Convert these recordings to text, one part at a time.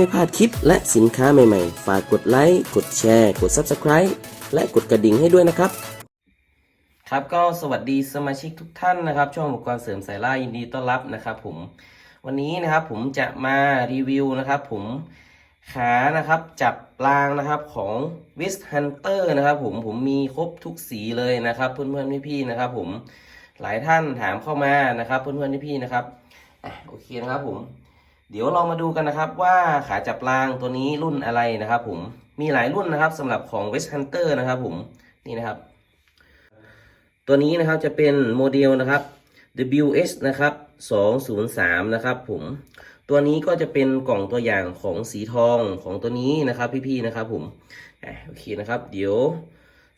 ไม่พลาดคลิปและสินค้าใหม่ๆ ฝากกดไลค์ กดแชร์ กด Subscribe และกดกระดิ่งให้ด้วยนะครับ ครับก็สวัสดีสมาชิกทุกท่านนะครับ ช่องอุปกรณ์เสริมสายล่ายินดีต้อนรับนะครับผมวันนี้นะครับผมจะมารีวิวนะครับผมขานะครับจับรางนะครับของ w i s Hunter นะครับผมผมมีครบทุกสีเลยนะครับเพื่อนๆพี่ๆนะครับผมหลายท่านถามเข้ามานะครับเพื่อนๆพี่ๆนะครับอะโอเคนะครับผม เดี๋ยวเรามาดูกันนะครับว่าขาจับรางตัวนี้รุ่นอะไรนะครับผมมีหลายรุ่นนะครับสำหรับของ w e s t Hunter นะครับผมนี่นะครับ ตัวนี้นะครับจะเป็นโมเดลนะครับ WS นะครับ203 นะครับผมตัวนี้ก็จะเป็นกล่องตัวอย่างของสีทองของตัวนี้นะครับพี่ๆนะครับผมโอเคนะครับ เดี๋ยว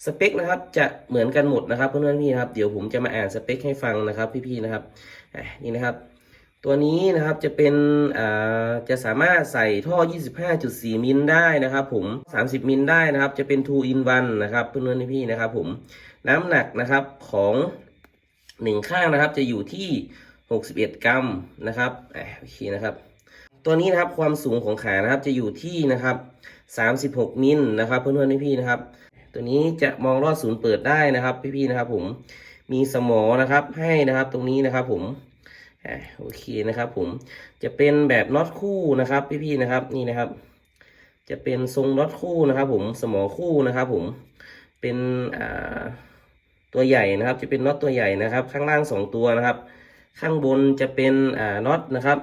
สเปคนะครับจะเหมือนกันหมดนะครับเพื่อนๆพี่นะครับเดี๋ยวผมจะมาอ่านสเปคให้ฟังนะครับพี่ๆนะครับนี่นะครับ ตัวนี้นะครับจะเป็นอ่าจะสามารถใส่ท่อ 25.4 มิลได้นะครับผม 30 มิลได้นะครับ จะเป็น 2 in 1 นะครับเพื่อนๆพี่นะครับผมน้ำหนักนะครับของหนึ่งข้างนะครับจะอยู่ที่ 61 กรัมนะครับอะโอเคนะครับ ตัวนี้นะครับความสูงของขานะครับจะอยู่ที่นะครับ 36 มิลนะครับเพื่อนๆพี่นะครับ ตัวนี้จะมองลอดศูนย์เปิดได้นะครับพี่ๆนะครับ ผมมีสมอนะครับให้นะครับตรงนี้นะครับผม อะโอเคนะครับ ผมจะเป็นแบบน็อตคู่นะครับ พี่ๆนะครับนี่นะครับ จะเป็นทรงน็อตคู่นะครับ ผมสมอคู่นะครับ ผมเป็นอ่าตัวใหญ่นะครับ จะเป็นน็อตตัวใหญ่นะครับ ข้างล่างสองตัวนะครับ ข้างบนจะเป็นอ่าน็อตนะครับ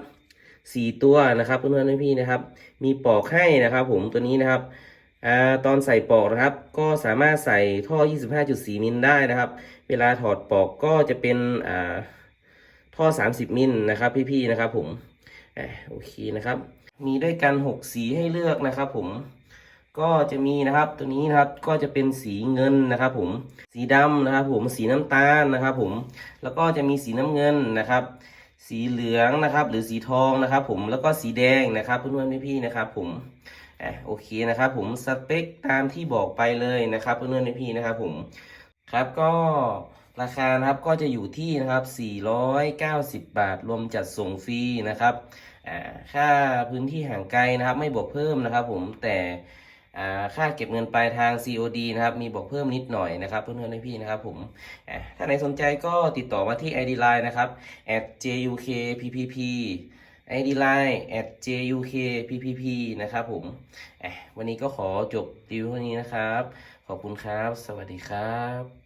สี่ตัวนะครับเพื่อนๆพี่ๆนะครับ มีปอกให้นะครับ ผมตัวนี้นะครับอ่าตอนใส่ปอกนะครับ ก็สามารถใส่ท่อ 25.4 มิลได้นะครับ เวลาถอดปอกก็จะเป็นอ่า ท่อ 30 มิลนะครับพี่ๆนะครับผมอ่าโอเคนะครับ มีด้วยกัน 6 สีให้เลือกนะครับ ผมก็จะมีนะครับตัวนี้นะครับก็จะเป็นสีเงินนะครับ ผมสีดำนะครับ ผมสีน้ำตาลนะครับ ผมแล้วก็จะมีสีน้ำเงินนะครับ สีเหลืองนะครับ หรือสีทองนะครับ ผมแล้วก็สีแดงนะครับเพื่อนๆพี่ๆนะครับ ผมอะโอเคนะครับ ผมสเปคตามที่บอกไปเลยนะครับเพื่อนๆพี่ๆนะครับ ผมครับก็ ราคานะครับก็จะอยู่ที่นะครับ 490 บาท รวมจัดส่งฟรีนะครับค่าพื้นที่ห่างไกลนะครับ ไม่บวกเพิ่มนะครับ ผมแต่ค่าเก็บเงินปลายทาง COD นะครับ มีบอกเพิ่มนิดหน่อยนะครับ เพื่อนๆให้พี่นะครับผม ถ้าไหนสนใจก็ติดต่อมาที่ ID Line นะครับ @jukppp ID Line @jukppp นะครับผม วันนี้ก็ขอจบรีวิวเท่านี้นะครับ ขอบคุณครับ สวัสดีครับ